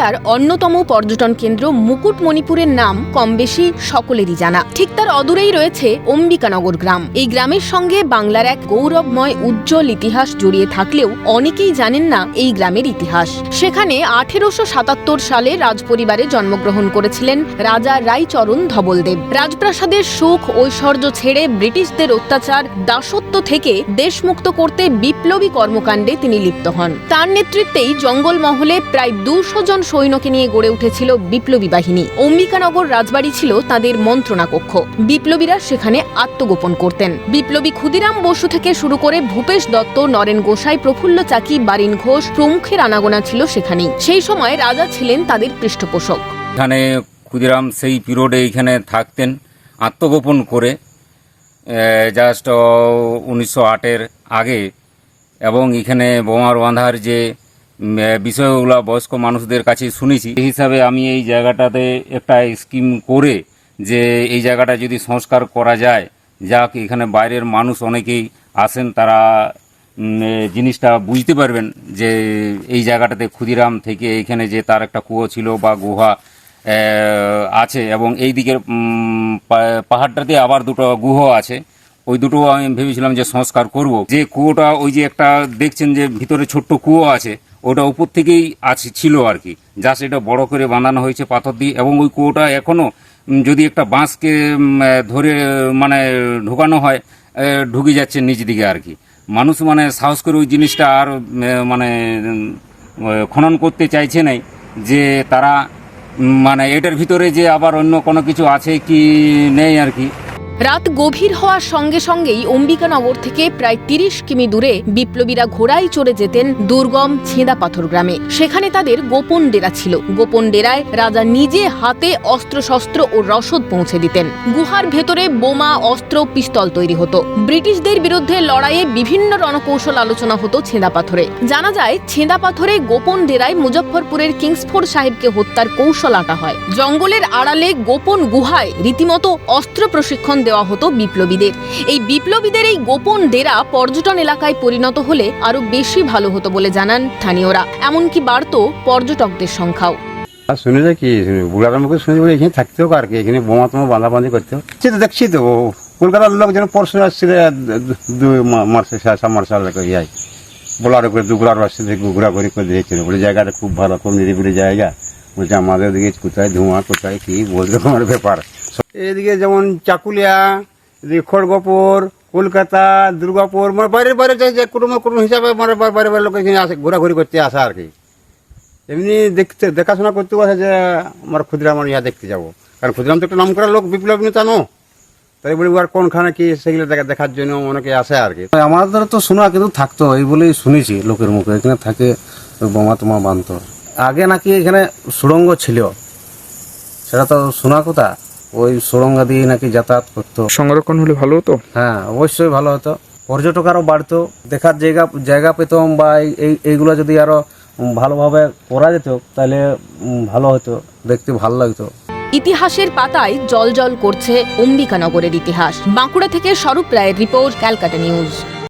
বাঁকুড়ার অন্যতম পর্যটন কেন্দ্র মুকুটমণিপুরের নাম কম বেশি সকলেরই জানা। ঠিক তার অদূরেই রয়েছে অম্বিকানগর গ্রাম। এই গ্রামের সঙ্গে বাংলার এক গৌরবময় উজ্জ্বল ইতিহাস জড়িয়ে থাকলেও অনেকেই জানেন না এই গ্রামের ইতিহাস। সেখানে আঠেরোশো সাতাত্তর সালে রাজপরিবারে জন্মগ্রহণ করেছিলেন রাজা রায়চরণ ধবলদেব। রাজপ্রাসাদের সুখ, ঐশ্বর্য ছেড়ে ব্রিটিশদের অত্যাচার, দাসত্ব থেকে দেশমুক্ত করতে বিপ্লবী কর্মকাণ্ডে তিনি লিপ্ত হন। তার নেতৃত্বেই জঙ্গলমহলে প্রায় দুশো জন সৈন্যকে নিয়ে গড়ে উঠেছিল বিপ্লবী বাহিনী। অম্বিকানগর রাজবাড়ি ছিল তাদের মন্ত্রণা কক্ষ। বিপ্লবীরা সেখানে আত্মগোপন করতেন। বিপ্লবী ক্ষুদিরাম বসু থেকে শুরু করে ভূপেশ দত্ত, নরেন গোসাই, প্রফুল্ল চাকি, বারিন ঘোষ, প্রমুখের আনাগোনা ছিল সেখানেই। সেই সময় রাজা ছিলেন তাদের পৃষ্ঠপোষক। এখানে ক্ষুদিরাম সেই পিরিয়ডে এখানে থাকতেন, আত্মগোপন করে জাস্ট উনিশশো আটের আগে, এবং এখানে বোমার বাঁধার যে বিষয়গুলো বয়স্ক মানুষদের কাছে শুনেছি। এই হিসাবে আমি এই জায়গাটাতে একটা স্কিম করে যে এই জায়গাটা যদি সংস্কার করা যায়, যাক এখানে বাইরের মানুষ অনেকেই আসেন, তারা জিনিসটা বুঝতে পারবেন যে এই জায়গাটাতে ক্ষুদিরাম থেকে এইখানে যে তার একটা কুয়ো ছিল বা গুহা আছে এবং এই দিকের পাহাড়টাতে আবার দুটো গুহ আছে। ওই দুটো আমি ভেবেছিলাম যে সংস্কার করব। যে কুয়োটা ওই যে একটা দেখছেন যে ভিতরে ছোট্ট কুয়ো আছে ওটা উপর থেকেই আছে ছিল আর কি। জাস্ট এটা বড় করে বাঁধানো হয়েছে পাথর দিয়ে এবং ওই কুয়োটা এখনও উম, যদি একটা বাঁশকে ধরে মানে ঢোকানো হয় ঢুকে যাচ্ছে নিচ দিকে আর কি। মানুষ মানে সাহস করে ওই জিনিসটা আর মানে খনন করতে চাইছে নাই যে তারা মানে এটার ভিতরে যে আবার অন্য কোনো কিছু আছে কি নেই আর কি। রাত গভীর হওয়ার সঙ্গে সঙ্গেই অম্বিকানগর থেকে প্রায় তিরিশ কিমি দূরে বিপ্লবীরা ঘোড়ায় চড়ে যেতেন দুর্গম ছেঁদা পাথর গ্রামে। সেখানে তাদের গোপন ডেরা ছিল। গোপন ডেরায় রাজা নিজে হাতে অস্ত্রশস্ত্র ও রসদ পৌঁছে দিতেন। গুহার ভেতরে বোমা, অস্ত্র, পিস্তল তৈরি হতো। ব্রিটিশদের বিরুদ্ধে লড়াইয়ে বিভিন্ন রণকৌশল আলোচনা হতো ছেঁদা পাথরে। জানা যায়, ছেঁদা পাথরে গোপন ডেরায় মুজফ্ফরপুরের কিংসফোর্ড সাহেবকে হত্যার কৌশল আটা হয়। জঙ্গলের আড়ালে গোপন গুহায় রীতিমতো অস্ত্র প্রশিক্ষণ দেওয়া হতো বিপ্লবীদের। এই বিপ্লবীদের এই গোপন ডেরা পর্যটন এলাকায় পরিণত হলে আরও বেশি ভালো হতো বলে জানান স্থানীয়রা। এমনকি বাড়ত পর্যটকদের সংখ্যাও। শুনে যে কি বুড়ার মুখে শুনে এখানে থাকতে হোক আর কি? এখানে বোমা বাঁধাবাঁধি করতে সে তো দেখছি তো কলকাতার লোক যেন পরশু আসছিল দু মার্চে মার্চ ইয়াই করে দুগুলার করে দিয়েছিল বলে জায়গাটা খুব ভালো, খুব নিরিবিলি জায়গা। বলছে আমাদের দিকে কোথায় ধোঁয়া, কোথায় কি বলতে রকমের ব্যাপার। এদিকে যেমন চাকুলিয়া, এদিকে খড়গপুর, কলকাতা, দুর্গাপুর মানে বাইরে বাইরে যে- কোনো কোনো হিসাবে মানে বাইরে বাইরে লোক এখানে আসে, ঘোরাঘুরি করতে আসে আর কি। এমনি দেখতে, দেখাশোনা করতে আসে যে আমার ক্ষুদিরাম ইয়া দেখতে যাব। কারণ ক্ষুদিরাম তো একটা নাম করা লোক, বিপ্লব নেতা নো তাই বলি, আর কোনখানে কি সেগুলো দেখা দেখার জন্য অনেকে আসে আর কি? আমাদের তো শোনা কিন্তু থাকতো, এই বলেই শুনেছি লোকের মুখে। এখানে থাকে বোমা তোমা বাঁধতো আগে নাকি এখানে সুড়ঙ্গ ছিল। সেটা তো শোনা কথা। ওই সুড়ঙ্গ দিয়ে নাকি যাতায়াত করতো। সংরক্ষণ হলে ভালো হতো? হ্যাঁ অবশ্যই ভালো হতো। পর্যটক আরও বাড়তো। দেখার জায়গা জায়গা পেতাম বা এই- এই এইগুলো যদি আরও ভালোভাবে করা যেত তাহলে ভালো হতো। দেখতে ভালো লাগতো। ইতিহাসের পাতায় জল করছে অম্বিকানগরের ইতিহাস। বাঁকুড়া থেকে স্বরূপ রায়ের রিপোর্ট ক্যালকাটা নিউজ।